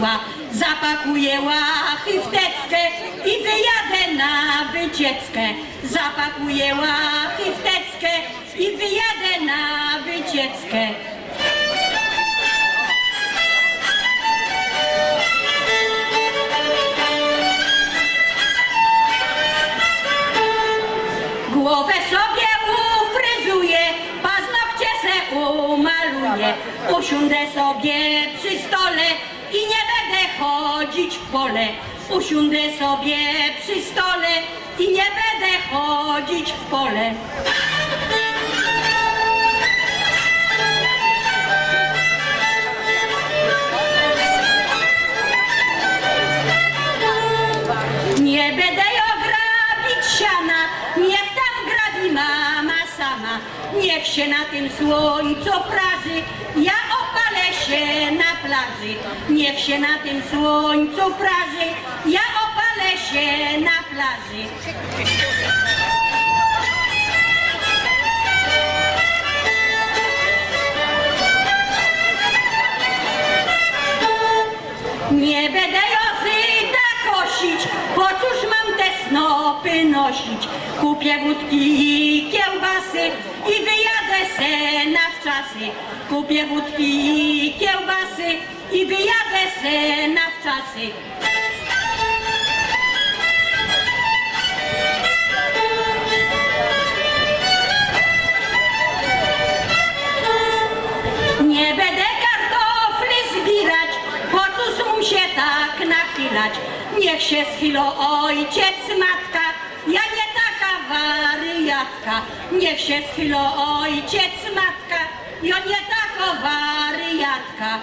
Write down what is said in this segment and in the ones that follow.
skrzydła, zapakuję łachy w teczkę i wyjadę na wycieczkę. Zapakuję łachy w teczkę i wyjadę na wycieczkę. Głowę sobie ufryzuję, paznokcie se umaluję. Usiądę sobie przy stole i nie będę chodzić w pole. Usiądę sobie przy stole i nie będę chodzić w pole. Nie będę ją siana, niech tam grabi mama sama. Niech się na tym słońcu praży, ja opalę się na plaży. Niech się na tym słońcu praży, ja opalę się na plaży. Nie będę jozyda kosić, po cóż mam te Kupię wódki kiełbasy i wyjadę se na wczasy. Kupię wódki kiełbasy i wyjadę se na wczasy. Nie będę kartofli zbierać, po cóż mu się tak nachylać. Niech się schylą ojciec, matka, ja nie taka wariatka. Niech się schylą ojciec, matka, ja nie taka wariatka.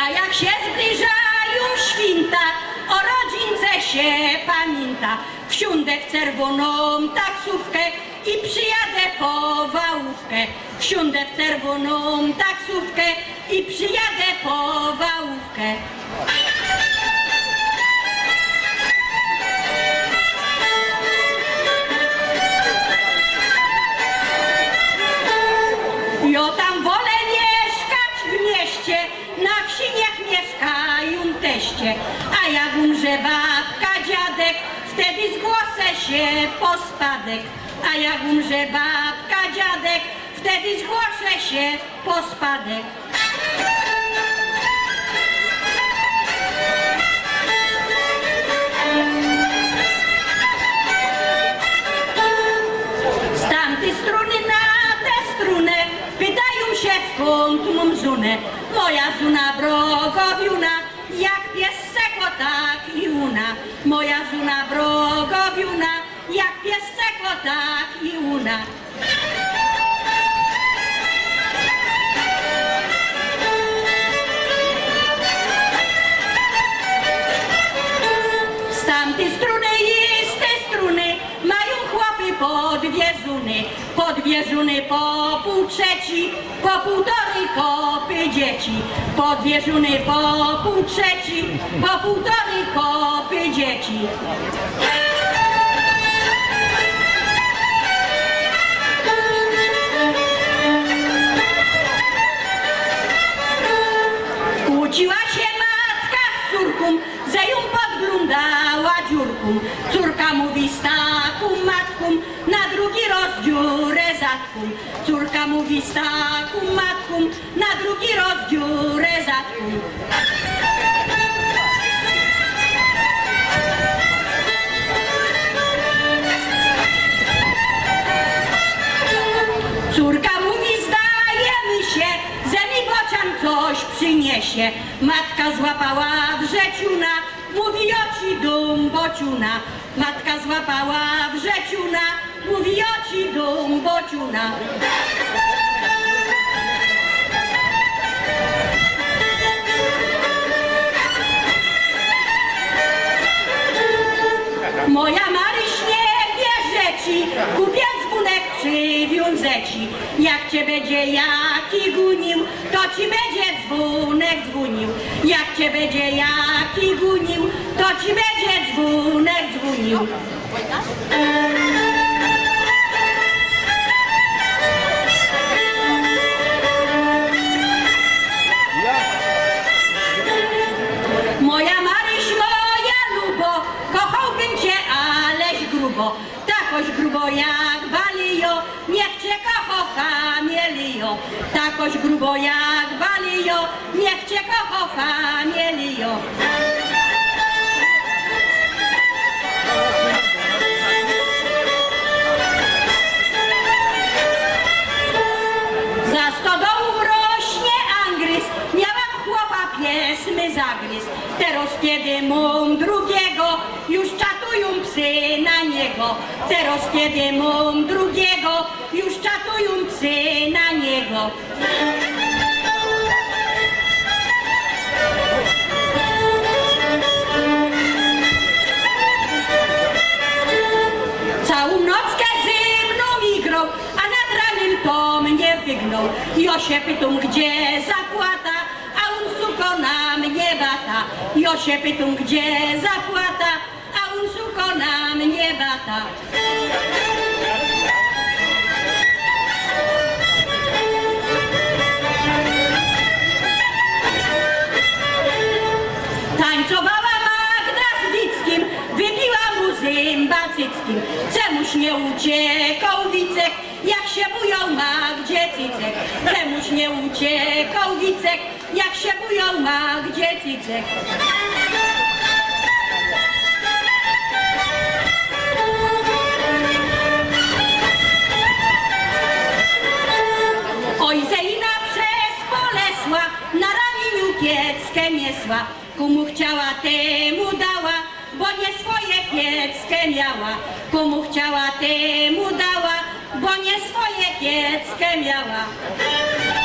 A jak się zbliżają święta, o rodzince się pamięta. Wsiądę w czerwoną taksówkę i przyjadę po wałówkę. Wsiądę w czerwoną taksówkę i przyjadę po wałówkę. Jo tam wolę mieszkać w mieście, na wsi mieszkają teście. A jak umrze babka, dziadek, wtedy zgłosę się po spadek. A jak umrze babka, dziadek, wtedy zgłoszę się po spadek. Z struny na tę strunę pytają się skąd mam żonę. Moja żona brogowiuna, jak pies sekło, tak i una. Moja żona brogowiuna, sekło, tak i una. Z tamtej struny i z tej struny mają chłopy po dwie żuny, po po pół trzeci, po półtorej kopy dzieci, po dwie po pół trzeci, po półtorej kopy dzieci. Córka mówi z taką matką, na drugi roz dziurę zatką. Córka mówi z taką matką, na drugi roz dziurę zatką. Córka mówi, zdaje mi się, że mi bocian coś przyniesie. Matka złapała wrzeciuna, mówi oci dum bociuna. Matka złapała wrzeciuna, mówi oci dum bociuna. Moja Maryś nie wierzę ci, kupię dzwonek przywiązę ci. Jak cię będzie jaki gunił, to ci będzie dzwonek dzwonił. Jak cię będzie jaki gunił, to ci będzie dzwonek dzwonił. Moja Maryś, moja Lubo, kochałbym cię, aleś grubo, takoś grubo jak Balijo, niech cię kocho Familio, takoś grubo jak Balijo, niech cię kocho Familio. Za stodołu rośnie angrys, miałam chłopa pies my zagryz. Teraz kiedy mam drugiego, już czatują psy niego. Teraz kiedy mam drugiego, już czatują psy na niego. Całą nockę ze mną igrał, a nad ranem to mnie wygnął. Ja się pytam, gdzie zapłata, a on suko na mnie bata. Ja się pytam, gdzie zapłata, on na mnie bata. Tańcowała Magda z Wickim, wybiła mu zymba cyckim. Nie uciekał Wicek, jak się bujał Magdzie Cicek. Nie uciekał Wicek, jak się bujał Magdzie Cicek. Niesła. Komu chciała, temu dała, bo nie swoje pieckę miała. Komu chciała, temu dała, bo nie swoje pieckę miała.